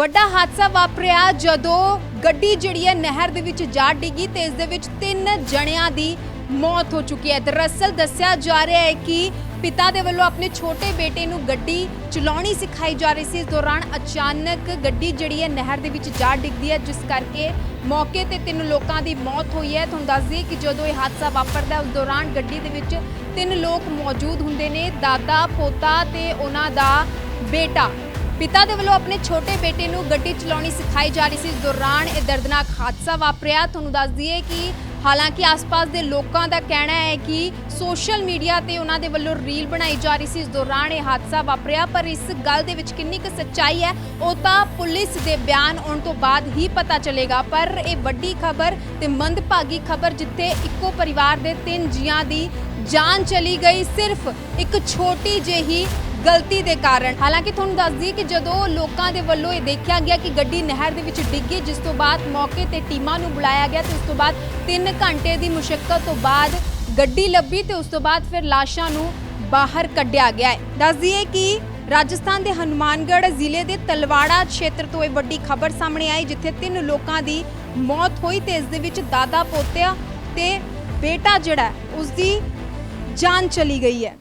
ਵੱਡਾ ਹਾਦਸਾ ਵਾਪਰਿਆ ਜਦੋਂ ਗੱਡੀ ਜਿਹੜੀ ਹੈ ਨਹਿਰ ਦੇ ਵਿੱਚ ਜਾ ਡਿੱਗੀ ਤੇ ਇਸ ਦੇ ਵਿੱਚ ਤਿੰਨ ਜਣਿਆਂ ਦੀ ਮੌਤ ਹੋ ਚੁੱਕੀ ਹੈ। ਦਰਅਸਲ ਦੱਸਿਆ ਜਾ ਰਿਹਾ ਹੈ ਕਿ ਪਿਤਾ ਦੇ ਵੱਲੋਂ ਆਪਣੇ ਛੋਟੇ ਬੇਟੇ ਨੂੰ ਗੱਡੀ ਚਲਾਉਣੀ ਸਿਖਾਈ ਜਾ ਰਹੀ ਸੀ। ਇਸ ਦੌਰਾਨ ਅਚਾਨਕ ਗੱਡੀ ਜਿਹੜੀ ਹੈ ਨਹਿਰ ਦੇ ਵਿੱਚ ਜਾ ਡਿੱਗਦੀ ਹੈ, ਜਿਸ ਕਰਕੇ ਮੌਕੇ ਤੇ ਤਿੰਨ ਲੋਕਾਂ ਦੀ ਮੌਤ ਹੋਈ ਹੈ। ਤੁਹਾਨੂੰ ਦੱਸ ਦਈਏ ਕਿ ਜਦੋਂ ਇਹ ਹਾਦਸਾ ਵਾਪਰਦਾ ਉਸ ਦੌਰਾਨ ਗੱਡੀ ਦੇ ਵਿੱਚ ਤਿੰਨ ਲੋਕ ਮੌਜੂਦ ਹੁੰਦੇ ਨੇ, ਦਾਦਾ, ਪੋਤਾ ਤੇ ਉਹਨਾਂ ਦਾ ਬੇਟਾ। ਪਿਤਾ ਦੇ ਵੱਲੋਂ ਆਪਣੇ ਛੋਟੇ ਬੇਟੇ ਨੂੰ ਗੱਡੀ ਚਲਾਉਣੀ ਸਿਖਾਈ ਜਾ ਰਹੀ ਸੀ। ਇਸ ਦੌਰਾਨ ਇਹ ਦਰਦਨਾਕ ਹਾਦਸਾ ਵਾਪਰਿਆ। ਤੁਹਾਨੂੰ ਦੱਸ ਦਈਏ ਕਿ ਹਾਲਾਂਕਿ ਆਸ-ਪਾਸ ਦੇ ਲੋਕਾਂ ਦਾ ਕਹਿਣਾ ਹੈ ਕਿ ਸੋਸ਼ਲ ਮੀਡੀਆ ਤੇ ਉਹਨਾਂ ਦੇ ਵੱਲੋਂ ਰੀਲ ਬਣਾਈ ਜਾ ਰਹੀ ਸੀ। ਇਸ ਦੌਰਾਨ ਇਹ ਹਾਦਸਾ ਵਾਪਰਿਆ, ਪਰ ਇਸ ਗੱਲ ਦੇ ਵਿੱਚ ਕਿੰਨੀ ਕੁ ਸੱਚਾਈ ਹੈ, ਉਹ ਤਾਂ ਪੁਲਿਸ ਦੇ ਬਿਆਨ ਆਉਣ ਤੋਂ ਬਾਅਦ ਹੀ ਪਤਾ ਚੱਲੇਗਾ। ਪਰ ਇਹ ਵੱਡੀ ਖਬਰ ਤੇ ਮੰਦਭਾਗੀ ਖਬਰ ਜਿੱਥੇ ਇੱਕੋ ਪਰਿਵਾਰ ਦੇ ਤਿੰਨ ਜੀਆਂ ਦੀ ਜਾਨ ਚਲੀ ਗਈ, ਸਿਰਫ ਇੱਕ ਛੋਟੀ ਜਿਹੀ ਗਲਤੀ ਦੇ ਕਾਰਨ। ਹਾਲਾਂਕਿ ਤੁਹਾਨੂੰ ਦੱਸ ਦਈਏ ਕਿ ਜਦੋਂ ਲੋਕਾਂ ਦੇ ਵੱਲੋਂ ਇਹ ਦੇਖਿਆ ਗਿਆ ਕਿ ਗੱਡੀ ਨਹਿਰ ਦੇ ਵਿੱਚ ਡਿੱਗੀ ਜਿਸ ਤੋਂ ਬਾਅਦ ਮੌਕੇ ਤੇ ਟੀਮਾਂ ਨੂੰ ਬੁਲਾਇਆ ਗਿਆ ਤੇ ਉਸ ਤੋਂ ਬਾਅਦ 3 ਘੰਟੇ ਦੀ ਮੁਸ਼ਕਲ ਤੋਂ ਬਾਅਦ ਗੱਡੀ ਲੱਭੀ ਤੇ ਉਸ ਤੋਂ ਬਾਅਦ ਫਿਰ ਲਾਸ਼ਾਂ ਨੂੰ ਬਾਹਰ ਕੱਢਿਆ ਗਿਆ। ਹੈ ਦੱਸ ਦਈਏ ਕਿ ਰਾਜਸਥਾਨ ਦੇ ਹਨੂਮਾਨਗੜ੍ਹ ਜ਼ਿਲ੍ਹੇ ਦੇ ਤਲਵਾੜਾ ਖੇਤਰ ਤੋਂ ਇਹ ਵੱਡੀ ਖਬਰ ਸਾਹਮਣੇ ਆਈ ਜਿੱਥੇ ਤਿੰਨ ਲੋਕਾਂ ਦੀ ਮੌਤ ਹੋਈ ਤੇ ਇਸ ਦੇ ਵਿੱਚ ਦਾਦਾ ਪੋਤਿਆ ਤੇ ਬੇਟਾ ਜਿਹੜਾ ਹੈ, ਉਸ ਦੀ ਜਾਨ ਚਲੀ ਗਈ ਹੈ।